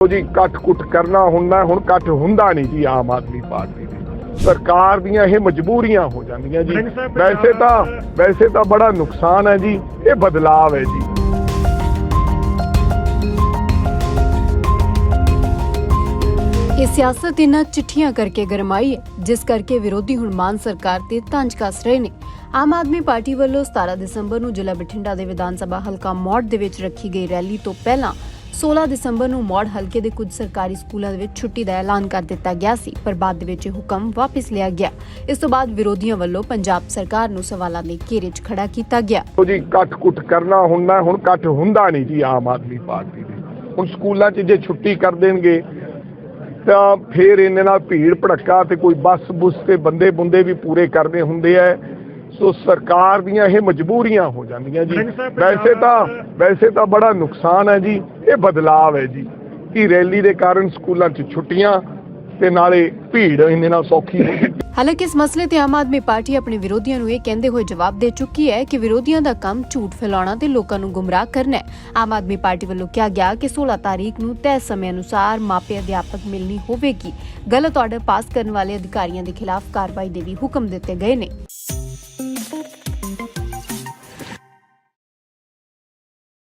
ਉਹ ਜੀ ਕੱਟ ਕੁੱਟ ਕਰਨਾ ਹੁੰਦਾ ਹੁਣ ਕੱਟ ਹੁੰਦਾ ਨਹੀਂ ਜੀ ਆਮ ਆਦਮੀ ਪਾਰਟੀ ਦੀ। ਸਰਕਾਰ ਦੀਆਂ ਇਹ ਮਜਬੂਰੀਆਂ ਹੋ ਜਾਂਦੀਆਂ ਜੀ। ਵੈਸੇ ਤਾਂ ਵੈਸੇ ਤਾਂ ਬੜਾ ਨੁਕਸਾਨ ਹੈ ਜੀ ਇਹ ਬਦਲਾਵ ਹੈ ਜੀ। ਇਹ ਸਿਆਸਤ ਇਹਨਾਂ ਚਿੱਠੀਆਂ ਕਰਕੇ ਗਰਮਾਈ ਹੈ ਜਿਸ ਕਰਕੇ ਵਿਰੋਧੀ ਹੁਣ ਮਾਨ ਸਰਕਾਰ ਤੇ ਤੰਜ ਕੱਸ ਰਹੇ ਨੇ। ਆਮ ਆਦਮੀ ਪਾਰਟੀ ਵੱਲੋਂ 17 ਦਸੰਬਰ ਨੂੰ ਜ਼ਿਲ੍ਹਾ ਬਠਿੰਡਾ ਦੇ ਵਿਧਾਨ ਸਭਾ ਹਲਕਾ ਮੌੜ ਦੇ ਵਿੱਚ ਰੱਖੀ ਗਈ ਰੈਲੀ ਤੋਂ ਪਹਿਲਾਂ 16 ਦਸੰਬਰ ਨੂੰ ਮੌੜ ਹਲਕੇ ਦੇ ਕੁਝ ਸਰਕਾਰੀ ਸਕੂਲਾਂ ਦੇ ਵਿੱਚ ਛੁੱਟੀ ਦਾ ਐਲਾਨ ਕਰ ਦਿੱਤਾ ਗਿਆ ਸੀ ਪਰ ਬਾਅਦ ਦੇ ਵਿੱਚ ਇਹ ਹੁਕਮ ਵਾਪਸ ਲਿਆ ਗਿਆ। ਇਸ ਤੋਂ ਬਾਅਦ ਵਿਰੋਧੀਆਂ ਵੱਲੋਂ ਪੰਜਾਬ ਸਰਕਾਰ ਨੂੰ ਸਵਾਲਾਂ ਦੇ ਘੇਰੇ 'ਚ ਖੜਾ ਕੀਤਾ ਗਿਆ। ਉਹ ਜੀ ਕੱਟ ਕੁੱਟ ਕਰਨਾ ਹੁੰਦਾ ਹੁਣ ਕੱਟ ਹੁੰਦਾ ਨਹੀਂ ਜੀ ਆਮ ਆਦਮੀ ਪਾਰਟੀ ਦੀ। ਹੁਣ ਸਕੂਲਾਂ 'ਚ ਜੇ ਛੁੱਟੀ ਕਰ ਦੇਣਗੇ ਤਾਂ ਫੇਰ ਇਹਨਾਂ ਨਾਲ ਭੀੜ ਭੜੱਕਾ ਤੇ ਕੋਈ ਬੱਸ ਬੁੱਸ ਤੇ ਬੰਦੇ ਬੁੰਦੇ ਵੀ ਪੂਰੇ ਕਰਨੇ ਹੁੰਦੇ ਐ ਸੋ ਸਰਕਾਰ ਦੀਆਂ ਇਹ ਮਜਬੂਰੀਆਂ ਹੋ ਜਾਂਦੀਆਂ ਜੀ। ਵੈਸੇ ਤਾਂ ਵੈਸੇ ਤਾਂ ਬੜਾ ਨੁਕਸਾਨ ਹੈ ਜੀ। ਇਹ ਬਦਲਾਵ ਹੈ ਜੀ ਕਿ ਰੈਲੀ ਦੇ ਕਾਰਨ ਸਕੂਲਾਂ 'ਚ ਛੁੱਟੀਆਂ ਤੇ ਨਾਲੇ ਭੀੜ ਇਹਨਾਂ ਨਾਲ ਸੌਖੀ ਹੋ ਗਈ। ਹਾਲਾਂਕਿ ਇਸ ਮਸਲੇ ਤੇ ਆਮ ਆਦਮੀ ਪਾਰਟੀ ਆਪਣੇ ਵਿਰੋਧੀਆਂ ਨੂੰ ਇਹ ਕਹਿੰਦੇ ਹੋਏ ਜਵਾਬ ਦੇ ਚੁੱਕੀ ਹੈ ਕਿ ਵਿਰੋਧੀਆਂ ਦਾ ਕੰਮ ਝੂਠ ਫੈਲਾਉਣਾ ਤੇ ਲੋਕਾਂ ਨੂੰ ਗੁੰਮਰਾਹ ਕਰਨਾ ਹੈ। ਆਮ ਆਦਮੀ ਪਾਰਟੀ ਵੱਲੋਂ ਕਿਹਾ ਗਿਆ ਕਿ 16 ਤਾਰੀਖ ਨੂੰ ਤੈਅ ਸਮੇਂ ਅਨੁਸਾਰ ਮਾਪੇ ਅਧਿਆਪਕ ਮਿਲਣੀ ਹੋਵੇਗੀ। ਗਲਤ ਆਰਡਰ ਪਾਸ ਕਰਨ ਵਾਲੇ ਅਧਿਕਾਰੀਆਂ ਦੇ ਖਿਲਾਫ ਕਾਰਵਾਈ ਦੇ ਵੀ ਹੁਕਮ ਦਿੱਤੇ ਗਏ ਨੇ।